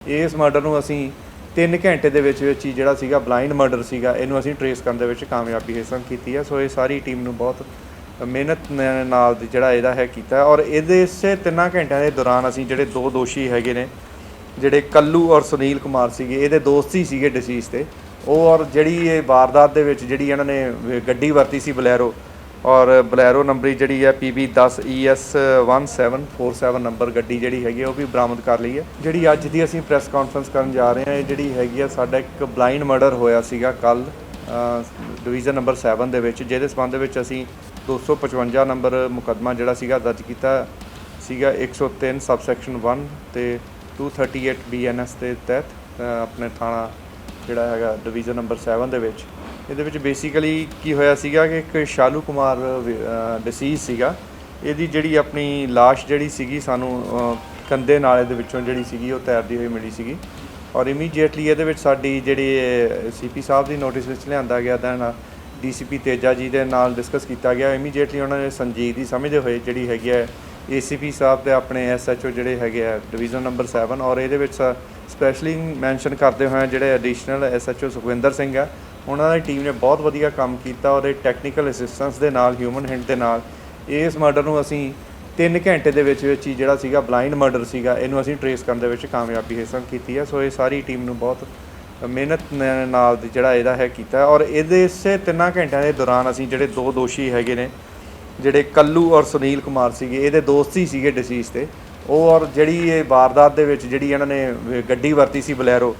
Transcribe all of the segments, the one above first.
ਇਸ ਮਰਡਰ ਨੂੰ ਅਸੀਂ 3 ਘੰਟੇ ਦੇ ਵਿੱਚ ਵਿੱਚ ਹੀ ਜਿਹੜਾ ਸੀਗਾ ਬਲਾਈਂਡ ਮਰਡਰ ਸੀਗਾ, ਇਹਨੂੰ ਅਸੀਂ ਟਰੇਸ ਕਰਨ ਦੇ ਵਿੱਚ ਕਾਮਯਾਬੀ ਹਾਸਲ ਕੀਤੀ ਹੈ। ਸੋ ਇਹ ਸਾਰੀ ਟੀਮ ਨੂੰ ਬਹੁਤ ਮਿਹਨਤ ਨਾਲ ਜਿਹੜਾ ਇਹਦਾ ਹੈ ਕੀਤਾ ਔਰ ਇਹਦੇ ਇਸੇ ਤਿੰਨਾਂ ਘੰਟਿਆਂ ਦੇ ਦੌਰਾਨ ਅਸੀਂ ਜਿਹੜੇ ਦੋ ਦੋਸ਼ੀ ਹੈਗੇ ਨੇ, ਜਿਹੜੇ ਕੱਲੂ ਔਰ ਸੁਨੀਲ ਕੁਮਾਰ ਸੀਗੇ, ਇਹਦੇ ਦੋਸਤ ਹੀ ਸੀਗੇ ਡਿਸੀਜ਼ ਤੇ। ਉਹ ਔਰ ਜਿਹੜੀ ਇਹ ਵਾਰਦਾਤ ਦੇ ਵਿੱਚ ਜਿਹੜੀ ਇਹਨਾਂ ਨੇ ਗੱਡੀ ਵਰਤੀ ਸੀ ਬਲੈਰੋ ਔਰ ਬਲੈਰੋ ਨੰਬਰੀ ਜਿਹੜੀ ਹੈ PB10 ES 1747 ਨੰਬਰ ਗੱਡੀ ਜਿਹੜੀ ਹੈਗੀ ਹੈ, ਉਹ ਵੀ ਬਰਾਮਦ ਕਰ ਲਈ ਹੈ। ਜਿਹੜੀ ਅੱਜ ਦੀ ਅਸੀਂ ਪ੍ਰੈਸ ਕਾਨਫਰੰਸ ਕਰਨ ਜਾ ਰਹੇ ਹਾਂ, ਇਹ ਜਿਹੜੀ ਹੈਗੀ ਆ ਸਾਡਾ ਇੱਕ ਬਲਾਈਂਡ ਮਰਡਰ ਹੋਇਆ ਸੀਗਾ ਕੱਲ ਡਿਵੀਜ਼ਨ ਨੰਬਰ 7 ਦੇ ਵਿੱਚ, ਜਿਹਦੇ ਸਬੰਧ ਵਿੱਚ ਅਸੀਂ 255 ਨੰਬਰ ਮੁਕੱਦਮਾ ਜਿਹੜਾ ਸੀਗਾ ਦਰਜ ਕੀਤਾ ਸੀਗਾ 103 ਸਬਸੈਕਸ਼ਨ 1 ਤੇ 238 BNS ਦੇ ਤਹਿਤ ਆਪਣੇ ਥਾਣਾ ਜਿਹੜਾ ਹੈਗਾ ਡਿਵੀਜ਼ਨ ਨੰਬਰ 7 ਦੇ ਵਿੱਚ। ਇਹਦੇ ਵਿੱਚ ਬੇਸਿਕਲੀ ਕੀ ਹੋਇਆ ਸੀਗਾ ਕਿ ਇੱਕ ਸ਼ਾਲੂ ਕੁਮਾਰ ਡਿਸੀਜ਼ ਸੀਗਾ। ਇਹਦੀ ਜਿਹੜੀ ਆਪਣੀ লাশ ਜਿਹੜੀ ਸੀਗੀ ਸਾਨੂੰ ਅ, ਕੰਦੇ ਨਾਲੇ ਦੇ ਵਿੱਚੋਂ ਜਿਹੜੀ ਸੀਗੀ ਉਹ ਤੈਰਦੀ ਹੋਈ ਮਿਲੀ ਸੀਗੀ। ਔਰ ਇਮੀਡੀਏਟਲੀ ਇਹਦੇ ਵਿੱਚ ਸਾਡੀ ਜਿਹੜੀ ਸੀਪੀ ਸਾਹਿਬ ਦੀ ਨੋਟਿਸ ਵਿੱਚ ਲਿਆਂਦਾ ਗਿਆ ਦੈਨ ਡੀਸੀਪੀ ਤੇਜਾ ਜੀ ਦੇ ਨਾਲ ਡਿਸਕਸ ਕੀਤਾ ਗਿਆ। ਇਮੀਡੀਏਟਲੀ ਉਹਨਾਂ ਨੇ ਸੰਜੀਦਗੀ ਸਮਝਦੇ ਹੋਏ ਜਿਹੜੀ ਹੈਗੀ ਹੈ ਏਸੀਪੀ ਸਾਹਿਬ ਤੇ ਆਪਣੇ ਐਸਐਚਓ ਜਿਹੜੇ ਹੈਗੇ ਆ ਡਿਵੀਜ਼ਨ ਨੰਬਰ 7 ਔਰ ਇਹਦੇ ਵਿੱਚ ਸਪੈਸ਼ਲੀ ਮੈਂਸ਼ਨ ਕਰਦੇ ਹੋਏ ਜਿਹੜੇ ਐਡੀਸ਼ਨਲ ਐਸਐਚਓ ਸੁਖਵਿੰਦਰ ਸਿੰਘ ਆ, ਉਹਨਾਂ ਦੀ ਟੀਮ ਨੇ ਬਹੁਤ ਵਧੀਆ ਕੰਮ ਕੀਤਾ ਔਰ ਇਹ ਟੈਕਨੀਕਲ ਅਸਿਸਟੈਂਸ ਦੇ ਨਾਲ ਹਿਊਮਨ ਹਿੰਟ ਦੇ ਨਾਲ। ਇਸ ਮਰਡਰ ਨੂੰ ਅਸੀਂ 3 ਘੰਟੇ ਦੇ ਵਿੱਚ ਵਿੱਚ ਹੀ ਜਿਹੜਾ ਸੀਗਾ ਬਲਾਈਂਡ ਮਰਡਰ ਸੀਗਾ, ਇਹਨੂੰ ਅਸੀਂ ਟਰੇਸ ਕਰਨ ਦੇ ਵਿੱਚ ਕਾਮਯਾਬੀ ਹਾਸਲ ਕੀਤੀ ਹੈ ਸੋ ਇਹ ਸਾਰੀ ਟੀਮ ਨੂੰ ਬਹੁਤ ਮਿਹਨਤ ਨਾਲ ਜਿਹੜਾ ਇਹਦਾ ਹੈ ਕੀਤਾ ਔਰ ਇਹਦੇ ਇਸੇ ਤਿੰਨਾਂ ਘੰਟਿਆਂ ਦੇ ਦੌਰਾਨ ਅਸੀਂ ਜਿਹੜੇ ਦੋ ਦੋਸ਼ੀ ਹੈਗੇ ਨੇ, ਜਿਹੜੇ ਕੱਲੂ ਔਰ ਸੁਨੀਲ ਕੁਮਾਰ ਸੀਗੇ, ਇਹਦੇ ਦੋਸਤ ਹੀ ਸੀਗੇ ਡਿਸੀਜ਼ ਤੇ ਉਹ ਔਰ ਜਿਹੜੀ ਇਹ ਵਾਰਦਾਤ ਦੇ ਵਿੱਚ ਜਿਹੜੀ ਇਹਨਾਂ ਨੇ ਗੱਡੀ ਵਰਤੀ ਸੀ ਬਲੈਰੋ,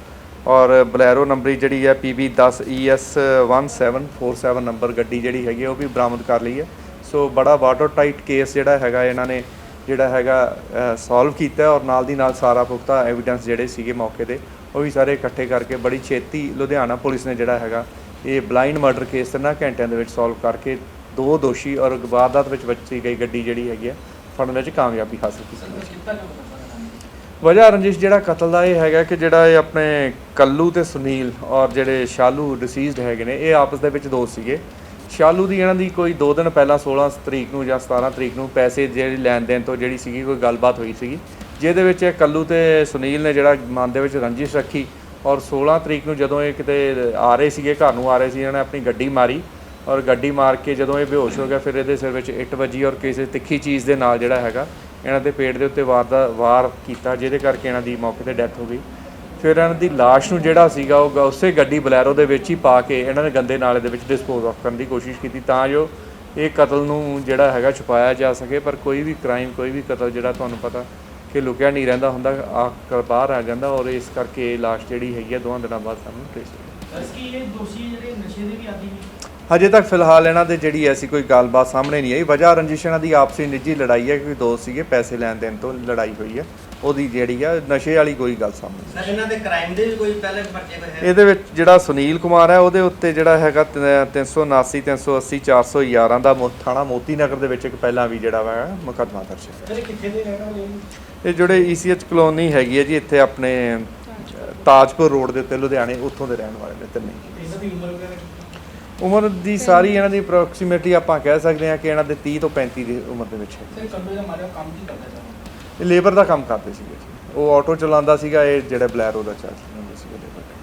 ਔਰ ਬਲੈਰੋ ਨੰਬਰੀ ਜਿਹੜੀ ਹੈ PB10 ES 1747 ਨੰਬਰ ਗੱਡੀ ਜਿਹੜੀ ਹੈਗੀ ਹੈ ਉਹ ਵੀ ਬਰਾਮਦ ਕਰ ਲਈ ਹੈ। ਸੋ ਬੜਾ ਵਾਟਰ ਟਾਈਟ ਕੇਸ ਜਿਹੜਾ ਹੈਗਾ ਇਹਨਾਂ ਨੇ, ਜਿਹੜਾ ਹੈਗਾ ਸੋਲਵ ਕੀਤਾ ਔਰ ਨਾਲ ਦੀ ਨਾਲ ਸਾਰਾ ਪੁਖਤਾ ਐਵੀਡੈਂਸ ਜਿਹੜੇ ਸੀਗੇ ਮੌਕੇ ਤੇ, ਉਹ ਵੀ ਸਾਰੇ ਇਕੱਠੇ ਕਰਕੇ ਬੜੀ ਛੇਤੀ ਲੁਧਿਆਣਾ ਪੁਲਿਸ ਨੇ ਜਿਹੜਾ ਹੈਗਾ, ਇਹ ਬਲਾਈਂਡ ਮਰਡਰ ਕੇਸ ਤਿੰਨਾਂ ਘੰਟਿਆਂ ਦੇ ਵਿੱਚ ਸੋਲਵ ਕਰਕੇ ਦੋ ਦੋਸ਼ੀ ਔਰ ਵਾਰਦਾਤ ਵਿੱਚ ਵਰਤੀ ਗਈ ਗੱਡੀ ਜਿਹੜੀ ਹੈਗੀ ਆ ਫੜਨ ਵਿੱਚ ਕਾਮਯਾਬੀ ਹਾਸਲ ਕੀਤੀ ਵਜ੍ਹਾ ਰੰਜਿਸ਼ ਜਿਹੜਾ ਕਤਲ ਦਾ ਇਹ ਹੈਗਾ ਕਿ ਜਿਹੜਾ ਇਹ ਆਪਣੇ ਕੱਲੂ ਤੇ ਸੁਨੀਲ ਔਰ ਜਿਹੜੇ ਸ਼ਾਲੂ ਡਿਸੀਜ਼ਡ ਹੈਗੇ ਨੇ, ਇਹ ਆਪਸ ਦੇ ਵਿੱਚ ਦੋਸਤ ਸੀਗੇ। ਸ਼ਾਲੂ ਦੀ ਇਹਨਾਂ ਦੀ ਕੋਈ 2 ਦਿਨ ਪਹਿਲਾਂ 16 ਤਰੀਕ ਨੂੰ ਜਾਂ 17 ਤਰੀਕ ਨੂੰ ਪੈਸੇ ਜਿਹੜੀ ਲੈਣ ਦੇਣ ਤੋਂ ਜਿਹੜੀ ਸੀਗੀ, ਕੋਈ ਗੱਲਬਾਤ ਹੋਈ ਸੀਗੀ। ਜਿਹਦੇ ਵਿੱਚ ਇਹ ਕੱਲੂ ਤੇ ਸੁਨੀਲ ਨੇ ਜਿਹੜਾ ਮਨ ਦੇ ਵਿੱਚ ਰੰਜਿਸ਼ ਰੱਖੀ ਔਰ 16 ਤਰੀਕ ਨੂੰ ਜਦੋਂ ਇਹ ਕਿਤੇ ਆ ਰਹੇ ਸੀਗੇ, ਘਰ ਨੂੰ ਆ ਰਹੇ ਸੀ, ਇਹਨਾਂ ਨੇ ਆਪਣੀ ਗੱਡੀ ਮਾਰੀ। ਔਰ ਗੱਡੀ ਮਾਰ ਕੇ ਜਦੋਂ ਇਹ ਬੇਹੋਸ਼ ਹੋ ਗਿਆ, ਫਿਰ ਇਹਦੇ ਸਿਰ ਵਿੱਚ ਇੱਟ ਵੱਜੀ ਔਰ ਕਿਸੇ ਤਿੱਖੀ ਚੀਜ਼ ਦੇ ਨਾਲ ਜਿਹੜਾ ਹੈਗਾ, ਇਹਨਾਂ ਦੇ ਪੇਟ ਦੇ ਉੱਤੇ ਵਾਰ ਦਾ ਵਾਰ ਕੀਤਾ, ਜਿਹਦੇ ਕਰਕੇ ਇਹਨਾਂ ਦੀ ਮੌਕੇ ਤੇ ਡੈਥ ਹੋ ਗਈ। ਫਿਰ ਇਹਨਾਂ ਦੀ ਲਾਸ਼ ਨੂੰ ਜਿਹੜਾ ਸੀਗਾ, ਉਹ ਗ- ਉਸੇ ਗੱਡੀ ਬਲੈਰੋ ਦੇ ਵਿੱਚ ਹੀ ਪਾ ਕੇ ਇਹਨਾਂ ਨੇ ਗੰਦੇ ਨਾਲੇ ਦੇ ਵਿੱਚ ਡਿਸਪੋਜ਼ ਆਫ ਕਰਨ ਦੀ ਕੋਸ਼ਿਸ਼ ਕੀਤੀ, ਤਾਂ ਜੋ ਇਹ ਕਤਲ ਨੂੰ ਜਿਹੜਾ ਹੈਗਾ ਛੁਪਾਇਆ ਜਾ ਸਕੇ, ਪਰ ਕੋਈ ਵੀ ਕ੍ਰਾਈਮ ਕੋਈ ਵੀ ਕਤਲ ਜਿਹੜਾ ਤੁਹਾਨੂੰ ਪਤਾ ਕਿ ਲੁਕਿਆ ਨਹੀਂ ਰਹਿੰਦਾ ਹੁੰਦਾ, ਆ ਬਾਹਰ ਆ ਜਾਂਦਾ ਔਰ ਇਸ ਕਰਕੇ ਇਹ ਲਾਸ਼ ਜਿਹੜੀ ਹੈਗੀ ਆ, ਦੋਹਾਂ ਦਿਨਾਂ ਬਾਅਦ ਸਾਨੂੰ ਟ੍ਰੇਸ ਹੋਈ ਅਸ ਕੀ ਇਹ ਦੋਸ਼ੀ ਜਿਹੜੇ ਨਸ਼ੇ ਦੇ ਵੀ ਆਦੀ ਨੇ? ਹਜੇ ਤੱਕ ਫਿਲਹਾਲ ਇਹਨਾਂ ਦੇ ਜਿਹੜੀ ਐਸੀ ਕੋਈ ਗੱਲਬਾਤ ਸਾਹਮਣੇ ਨਹੀਂ ਆਈ। ਵਜ੍ਹਾ ਰੰਜਿਸ਼ ਇਹਨਾਂ ਦੀ ਆਪਸੀ ਨਿੱਜੀ ਲੜਾਈ ਹੈ ਕਿ ਦੋਸਤ ਸੀਗੇ ਪੈਸੇ ਲੈਣ ਦੇਣ ਤੋਂ ਲੜਾਈ ਹੋਈ ਹੈ। ਉਹਦੀ ਜਿਹੜੀ ਆ ਨਸ਼ੇ ਵਾਲੀ ਕੋਈ ਗੱਲ ਸਾਹਮਣੇ ਨਹੀਂ। ਸਰ ਇਹਨਾਂ ਦੇ ਕ੍ਰਾਈਮ ਦੇ ਵੀ ਕੋਈ ਪਹਿਲੇ ਪਰਚੇ ਕੋਈ ਹੈ ਇਹਦੇ ਵਿੱਚ ਜਿਹੜਾ ਸੁਨੀਲ ਕੁਮਾਰ ਹੈ ਉਹਦੇ ਉੱਤੇ ਜਿਹੜਾ ਹੈਗਾ 379 380 411 ਦਾ ਮੋ- ਥਾਣਾ ਮੋਤੀ ਨਗਰ ਦੇ ਵਿੱਚ ਇੱਕ ਪਹਿਲਾਂ ਵੀ ਜਿਹੜਾ ਵਾ ਮੁਕੱਦਮਾ ਦਰਜ ਹੈ। ਸਰ ਇਹ ਕਿੱਥੇ ਦੇ ਰਹਿਣ ਵਾਲੇ ਨੇ ਇਹ ਜਿਹੜੇ ECH ਕਲੋਨੀ ਹੈਗੀ ਹੈ ਜੀ ਇੱਥੇ ਆਪਣੇ ਤਾਜਪੁਰ ਰੋਡ ਦੇ ਉੱਤੇ ਲੁਧਿਆਣੇ ਉੱਥੋਂ ਦੇ ਰਹਿਣ ਵਾਲੇ ਨੇ ਤਿੰਨੇ। ਇਹਨਾਂ ਦੀ ਉਮਰ ਵਗੈਰਾ ਕਿੰਨੀ? ਉਮਰ ਦੀ ਸਾਰੀ ਇਹਨਾਂ ਦੀ ਅਪਰੋਕਸੀਮੇਟਲੀ ਆਪਾਂ ਕਹਿ ਸਕਦੇ ਹਾਂ ਕਿ ਇਹਨਾਂ ਦੇ 30 ਤੋਂ 35 ਦੀ ਉਮਰ ਦੇ ਵਿੱਚ ਹੈ ਸਰ ਕੰਬੇ ਦਾ ਮਾਰਿਆ ਕੰਮ ਕੀ ਕਰਦਾ ਸਰ ਇਹ ਲੇਬਰ ਦਾ ਕੰਮ ਕਰਦੇ ਸੀਗੇ ਜੀ। ਉਹ ਆਟੋ ਚਲਾਉਂਦਾ ਸੀਗਾ ਇਹ ਜਿਹੜਾ ਬਲੈਰੋ ਦਾ ਚਾਰਜ